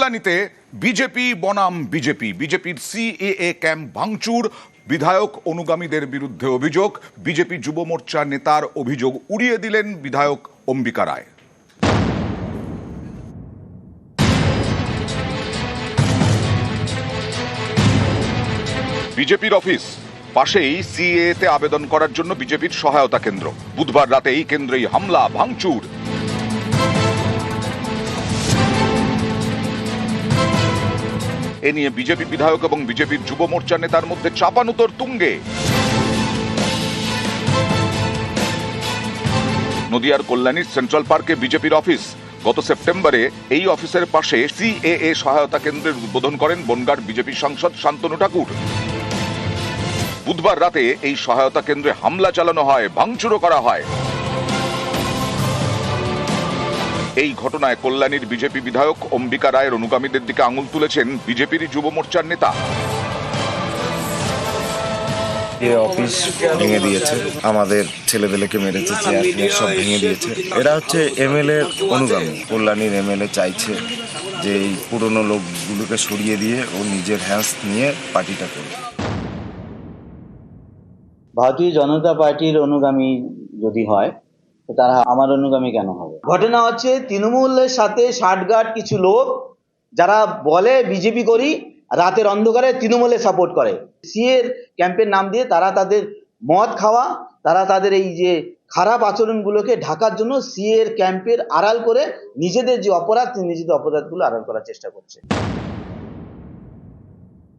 কল্যাণীতে BJP বনাম BJP. বিজেপির CAA camp ভাঙচুর, বিধায়ক অনুগামীদের বিরুদ্ধে অভিযোগ, বিজেপি যুব মোর্চা নেতার অভিযোগ উড়িয়ে দিলেন বিধায়ক অম্বিকা রায়। বিজেপির অফিস, পাশেই সিএ তে আবেদন করার জন্য বিজেপির সহায়তা কেন্দ্র। বুধবার রাতে এই কেন্দ্রেই হামলা, ভাঙচুর। এ নিয়ে বিজেপি বিধায়ক এবং বিজেপির যুব মোর্চা নেতার মধ্যে চাপানুতর তুঙ্গে। নদিয়ার কল্যাণীর সেন্ট্রাল পার্কে বিজেপির অফিস। গত সেপ্টেম্বরে এই অফিসের পাশে সিএএ সহায়তা কেন্দ্রের উদ্বোধন করেন বনগাঁর বিজেপি সাংসদ শান্তনু ঠাকুর। বুধবার রাতে এই সহায়তা কেন্দ্রে হামলা চালানো হয়, ভাঙচুরও করা হয়। এই ঘটনায় কল্যাণীর বিজেপি বিধায়ক অম্বিকা রায়ের অনুগামীদের দিকে আঙুল তুলেছেন বিজেপির যুব মোর্চার নেতা। এ অফিস ভেঙে দিয়েছে আমাদের ছেলেদেরকে মেরেছে চেয়ার টেয়ার সব ভেঙে দিয়েছে। এরা হচ্ছে এমএলএ অনুগামী কল্যাণীর এমএলএ চাইছে যে এই পুরনো লোকগুলোকে সরিয়ে দিয়ে ও নিজের হ্যান্স নিয়ে পার্টিটা করবে ভারতীয় জনতা পার্টির অনুগামী যদি হয় তারা আমার অনুগামী কেন হবে? ঘটনা হচ্ছে তৃণমূলের সাথে ষাটগাট কিছু লোক, যারা বলে বিজেপি করি, রাতের অন্ধকারে তৃণমূলে সাপোর্ট করে। সিএর ক্যাম্পের নাম দিয়ে তারা তাদের মদ খাওয়া, তারা তাদের এই যে খারাপ আচরণগুলোকে ঢাকার জন্য সিএর ক্যাম্পের আড়াল করে নিজেদের যে অপরাধ নিজেদের অপরাধগুলো আড়াল করার চেষ্টা করছে।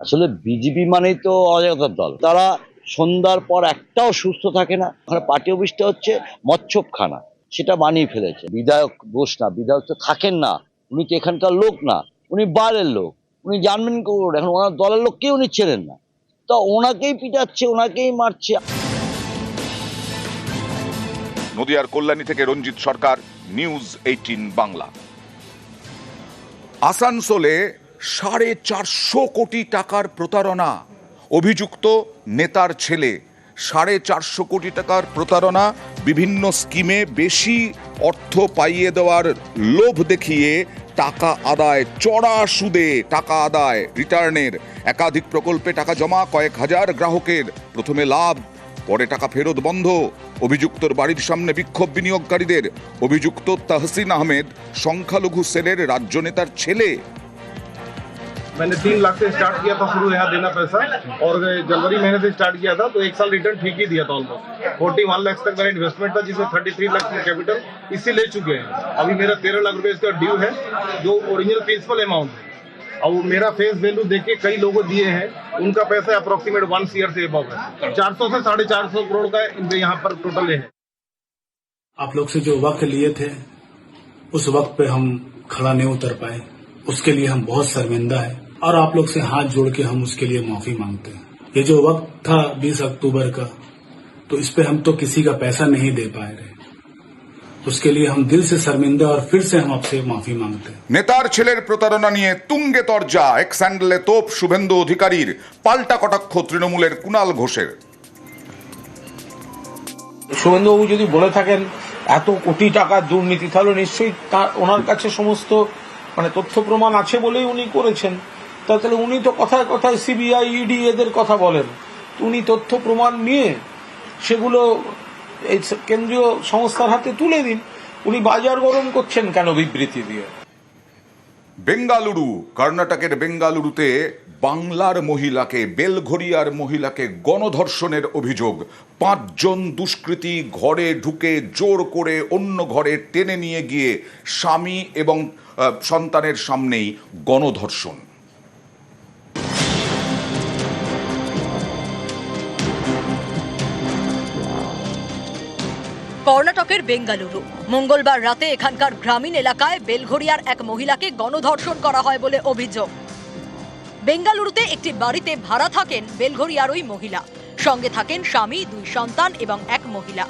আসলে বিজেপি মানেই তো অজাগতার দল। তারা সন্ধ্যার পর একটাও সুস্থ থাকে না। ওখানে পার্টি অফিসটা হচ্ছে মচ্ছবখানা সেটা বানিয়ে ফেলেছে। বিধায়ক দোষ না, বিধায়ক তো থাকেন না, উনি তো এখানকার লোক না, উনি বাইরের লোক, উনি জানবেন কি এখন ওনার দলের লোককেই উনি চেনেন না। তা ওনাকেই পিটাচ্ছে, ওনাকেই মারছে। নদিয়ার কল্যাণী থেকে রঞ্জিত সরকার, নিউজ এইটিন বাংলা। আসানসোলে সাড়ে চারশো কোটি টাকার প্রতারণা। অভিযুক্ত নেতার ছেলে, সাড়ে চারশো কোটি টাকার প্রতারণা, বিভিন্ন স্কিমে বেশি অর্থ পাইয়ে দেওয়ার লোভ দেখিয়ে টাকা আদায়, চড়া সুদে টাকা আদায়, রিটার্নের একাধিক প্রকল্পে টাকা জমা, কয়েক হাজার গ্রাহকের প্রথমে লাভ, পরে টাকা ফেরত বন্ধ। অভিযুক্তর বাড়ির সামনে বিক্ষোভ বিনিয়োগকারীদের, অভিযুক্ত তাহসিন আহমেদ, সংখ্যালঘু সেলের রাজ্য নেতার ছেলে। मैंने तीन लाख से स्टार्ट किया था शुरू यहाँ देना पैसा, और जनवरी महीने से स्टार्ट किया था तो एक साल रिटर्न ठीक ही दिया था ऑलमोस्ट फोर्टी वन लाख तक मेरा इन्वेस्टमेंट था, जिसमें थर्टी थ्री लाख कैपिटल इससे ले चुके हैं। अभी मेरा तेरह लाख रुपए इसका ड्यू है, जो ओरिजिनल प्रिंसिपल अमाउंट है। और मेरा फेस वैल्यू देख के कई लोगों दिए हैं, उनका पैसा अप्रोक्सीमेट वन ईयर से एबव है। चार सौ से साढ़े चार सौ करोड़ का इनके यहाँ पर टोटल है। आप लोग से जो वक्त लिए थे, उस वक्त पे हम खड़ा नहीं उतर पाए। उसके लिए हम बहुत शर्मिंदा है। और आप लोग से हाथ जोड़ के हम उसके लिए माफी मांगते हैं ये जो वक्त था 20 अक्टूबर का तो इस पे हम तो किसी का पैसा नहीं दे पाए रहे उसके लिए हम दिल से शर्मिंदा और फिर से हम आपसे माफी मांगते हैं নেতার ছেলের প্রতারণা নিয়ে তুঙ্গে তরজা এক স্যান্ডেলে তোপ শুভেন্দু অধিকারীর পাল্টা কটাক্ষ তৃণমূলের কুণাল ঘোষের শুভেন্দুবাবু যদি বলে থাকেন এত কোটি টাকার দুর্নীতি তাহলে নিশ্চয়ই তার ওনার কাছে সমস্ত মানে তথ্য প্রমাণ আছে বলেই উনি করেছেন তা তাহলে উনি তো কথায় কথায় সিবিআই ইডি এদের কথা বলেন। উনি তথ্য প্রমাণ নিয়ে সেগুলো এই কেন্দ্রীয় সংস্থার হাতে তুলে দিন। উনি বাজার গরম করছেন কেন বিবৃতি দিয়ে? বেঙ্গালুরু, কর্ণাটকের বেঙ্গালুরুতে বাংলার মহিলাকে বেলঘরিয়ার মহিলাকে গণধর্ষণের অভিযোগ। পাঁচজন দুষ্কৃতী ঘরে ঢুকে জোর করে অন্য ঘরে টেনে নিয়ে গিয়ে স্বামী এবং সন্তানের সামনেই গণধর্ষণ। কর্ণাটকের বেঙ্গালুরু। মঙ্গলবার রাতে এখানকার গ্রামীণ এলাকায় বেলঘড়িয়ার এক মহিলাকে গণধর্ষণ করা হয় বলে অভিযোগ। বেঙ্গালুরুতে একটি বাড়িতে ভাড়া থাকেন বেলঘড়িয়ার ওই মহিলা। সঙ্গে থাকেন স্বামী, দুই সন্তান এবং এক মহিলা।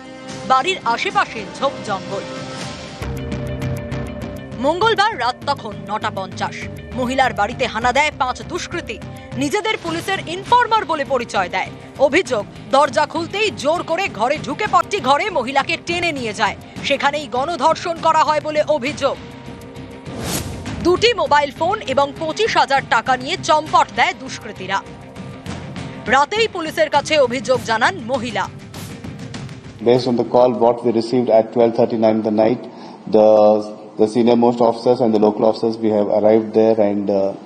বাড়ির আশেপাশে ঝোপ জঙ্গল। মঙ্গলবার রাত তখন নটা পঞ্চাশ। মহিলার বাড়িতে হানা দেয় পাঁচ দুষ্কৃতী। নিজেদের পুলিশের ইনফর্মার বলে পরিচয় দেয়। অভিযোগ দরজা খুলতেই জোর করে ঘরে ঢুকে পড়তি ঘরে মহিলাকে টেনে নিয়ে যায়। সেখানেই গণধর্ষণ করা হয় বলে অভিযোগ। দুটি মোবাইল ফোন এবং পঁচিশ হাজার টাকা নিয়ে চম্পট দেয় দুষ্কৃতীরা। রাতেই পুলিশের কাছে অভিযোগ জানান মহিলা। Based on the call what we received at 12:39 the night, the the senior most officers and the local officers we have arrived there and uh,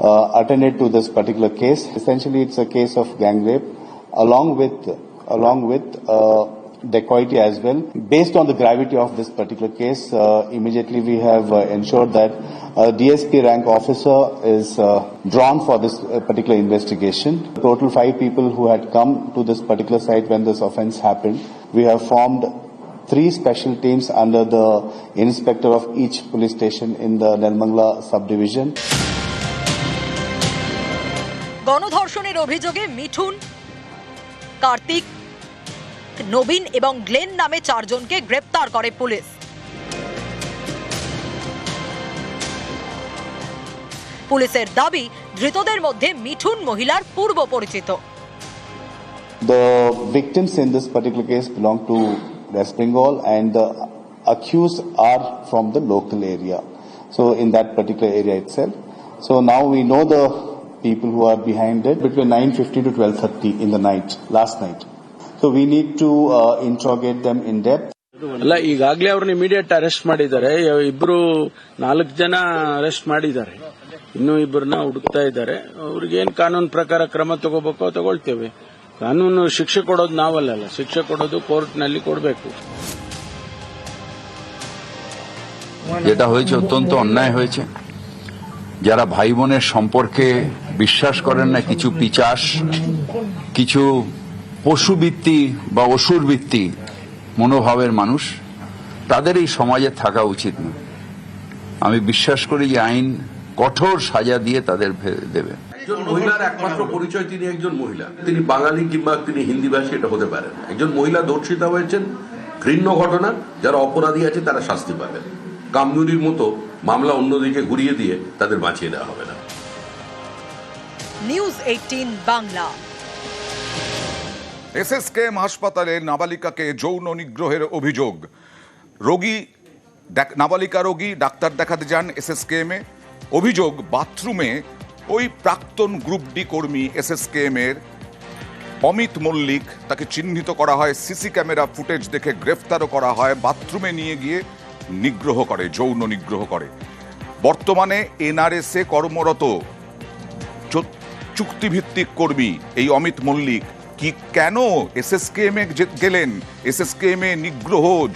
uh, attended to this particular case. Essentially, it's a case of gang rape, along with along with uh, dacoity as well. Based on the gravity of this particular case, uh, immediately we have uh, ensured that a DSP rank officer is uh, drawn for this uh, particular investigation. Total five people who had come to this particular site when this offense happened. We have formed three special teams under the inspector of each police station in the Nirmangla subdivision. গণধর্ষণের অভিযোগে মিঠুন কার্তিক নবীন এবং Glenn নামে চারজনকে গ্রেপ্তার করে police পুলিশের দাবি ধৃতদের মধ্যে মিঠুন মহিলার পূর্ব পরিচিত The victims in this particular case belong to West Bengal and the accused are from the local area. So in that particular area itself. So now we know the people who are behind it between 9.50 to 12.30 in the night, last night. So we need to uh, interrogate them in depth. ಅಲ್ಲ ಈಗಾಗಲೇ ಅವ್ರನ್ನ immediate arrest ಮಾಡಿದ್ದಾರೆ ಇಬ್ರು ನಾಲ್ಕು ಜನ arrest ಮಾಡಿದ್ದಾರೆ ಇನ್ನೂ ಇಬ್ಬರನ್ನ ಹುಡುಕ್ತಾ ಇದ್ದಾರೆ ಅವ್ರಿಗೇನು ಕಾನೂನು ಪ್ರಕಾರ ಕ್ರಮ ತಗೋಬೇಕೋ ತಗೊಳ್ತೇವೆ ಕಾನೂನು ಶಿಕ್ಷೆ ಕೊಡೋದು ನಾವಲ್ಲಲ್ಲ ಶಿಕ್ಷೆ ಕೊಡೋದು ಕೋರ್ಟ್ನಲ್ಲಿ ಕೊಡಬೇಕು যেটা হয়েছে অত্যন্ত অন্যায় হয়েছে যারা ভাই বোনের সম্পর্কে বিশ্বাস করেন না কিছু পিচাস কিছু পশুবৃত্তি বা অসুরবৃত্তি মনোভাবের মানুষ তাদের এই সমাজে থাকা উচিত না আমি বিশ্বাস করি যে আইন কঠোর সাজা দিয়ে তাদের ফেলে দেবে একজন মহিলার একমাত্র পরিচয় তিনি একজন মহিলা। তিনি বাঙালি কিংবা তিনি হিন্দিভাষী এটা হতে পারেন একজন মহিলা ধর্ষিতা হয়েছেন ঘৃণ্য ঘটনা যারা অপরাধী আছে তারা শাস্তি পাবেন কামদুরির মতো মামলা অন্যদিকে ঘুরিয়ে দিয়ে তাদের বাঁচিয়ে দেওয়া হবে না। News eighteen Bangla. এসএসকেএম হাসপাতালে নাবালিকাকে যৌন নিগ্রহের অভিযোগ। রোগী নাবালিকা রোগী ডাক্তার দেখাতে যান এসএসকেএম। এ অভিযোগ বাথরুমে ওই প্রাক্তন গ্রুপ ডি কর্মী এস এসএসকেএম এর অমিত মল্লিক, তাকে চিহ্নিত করা হয়, সিসি ক্যামেরা ফুটেজ দেখে গ্রেফতারও করা হয়, বাথরুমে নিয়ে গিয়ে নিগ্রহ করে, যৌন নিগ্রহ করে। বর্তমানে এনআরএসএ কর্মরত চুক্তিভিত্তিক কর্মী এই অমিত মল্লিক। কি কেন এসএসকেএম এ যে- গেলেন? এসএসকেএম এ নিগ্রহ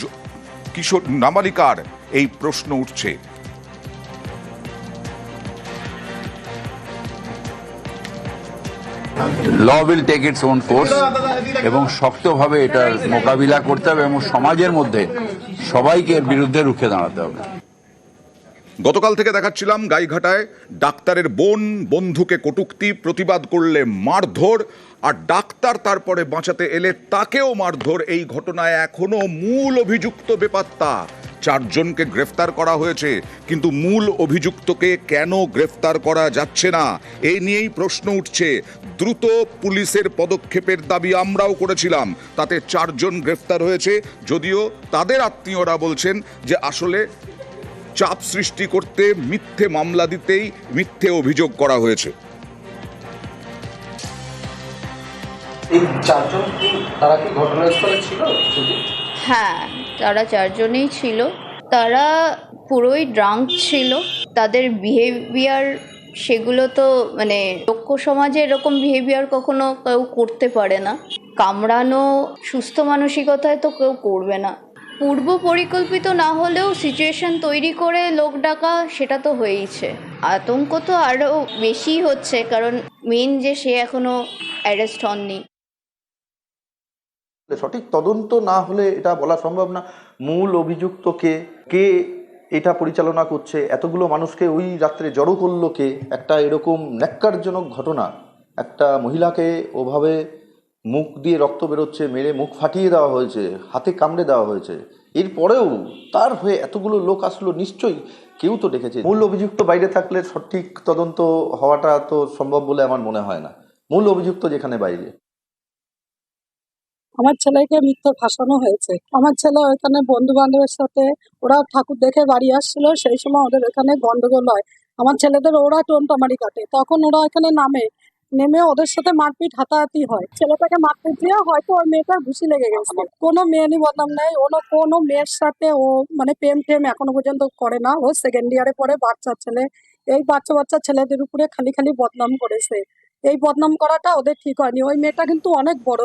কিশোর নাবালিকার এই প্রশ্ন উঠছে। Law will take its own course এবং শক্তভাবে এটার মোকাবিলা করতে হবে এবং সমাজের মধ্যে সবাইকে এর বিরুদ্ধে রুখে দাঁড়াতে হবে। গতকাল থেকে দেখাচ্ছিলাম গাইঘাটায় ডাক্তারের বোন, বন্ধুকে কটুক্তি, প্রতিবাদ করলে মারধর, আর ডাক্তার তারপরে বাঁচাতে এলে তাকেও মারধর। এই ঘটনায় এখনও মূল অভিযুক্ত বেপাত্তা। চারজনকে গ্রেফতার করা হয়েছে কিন্তু মূল অভিযুক্তকে কেন গ্রেফতার করা যাচ্ছে না? এই নিয়েই প্রশ্ন উঠছে। দ্রুত পুলিশের পদক্ষেপের দাবি আমরাও করেছিলাম। তাতে চারজন গ্রেফতার হয়েছে যদিও তাদের আত্মীয়রা বলছেন যে আসলে চাপ সৃষ্টি করতে মিথ্যে মামলা দিতেই মিথ্যে অভিযোগ করা হয়েছে। এই চারজন তারা কি ঘটনাস্থলে ছিল? হ্যাঁ তারা চারজনেই ছিল। তারা পুরোই ড্রাঙ্ক ছিল। তাদের বিহেভিয়ার সেগুলো তো মানে লোক্য সমাজে এরকম বিহেভিয়ার কখনো কেউ করতে পারে না। কামড়ানো, সুস্থ মানসিকতায় তো কেউ করবে না। পূর্ব পরিকল্পিত না হলেও সিচুয়েশন তৈরি করে লোক ডাকা সেটা তো হয়েইছে। আতঙ্ক তো আরও বেশি হচ্ছে, কারণ মেন যে সে এখনও অ্যারেস্ট হননি। সঠিক তদন্ত না হলে এটা বলা সম্ভব না। মূল অভিযুক্ত কে? কে এটা পরিচালনা করছে? এতগুলো মানুষকে ওই রাত্রে জড়ো করল কে? একটা এরকম ন্যাক্কারজনক ঘটনা। একটা মহিলাকে ওভাবে মুখ দিয়ে রক্ত বেরোচ্ছে, মেরে মুখ ফাটিয়ে দেওয়া হয়েছে, হাতে কামড়ে দেওয়া হয়েছে। এরপরেও তার হয়ে এতগুলো লোক আসলো নিশ্চয়ই, কেউ তো ডেকেছে। মূল অভিযুক্ত বাইরে থাকলে সঠিক তদন্ত হওয়াটা তো সম্ভব বলে আমার মনে হয় না। মূল অভিযুক্ত যেখানে বাইরে। আমার ছেলেকে মিথ্যে ফাঁসানো হয়েছে। আমার ছেলে ওখানে বন্ধু বান্ধবের সাথে, ওরা ঠাকুর দেখে বাড়ি আসছিল, সেই সময় ওদের এখানে গন্ডগোল হয়। আমার ছেলেদের ওরা টোনটামারি কাটে। তখন ওরা এখানে নামে, নেমে ওদের সাথে মারপিট হাতাহাতি হয়। ছেলেটাকে মারপিট দিয়ে হয়তো ওই মেয়েটার ঘুষি লেগে গেছে কোনো মেয়ে নি বদনাম নেই। কোনো কোনো মেয়ের সাথে ও মানে প্রেম টেম এখনও পর্যন্ত করে না। ও সেকেন্ড ইয়ারে পড়ে বাচ্চা ছেলে। এই বাচ্চা বাচ্চা ছেলেদের উপরে খালি খালি বদনাম করেছে। এই বদনাম করাটা ওদের ঠিক হয়নি। ওই মেয়েটা কিন্তু অনেক বড়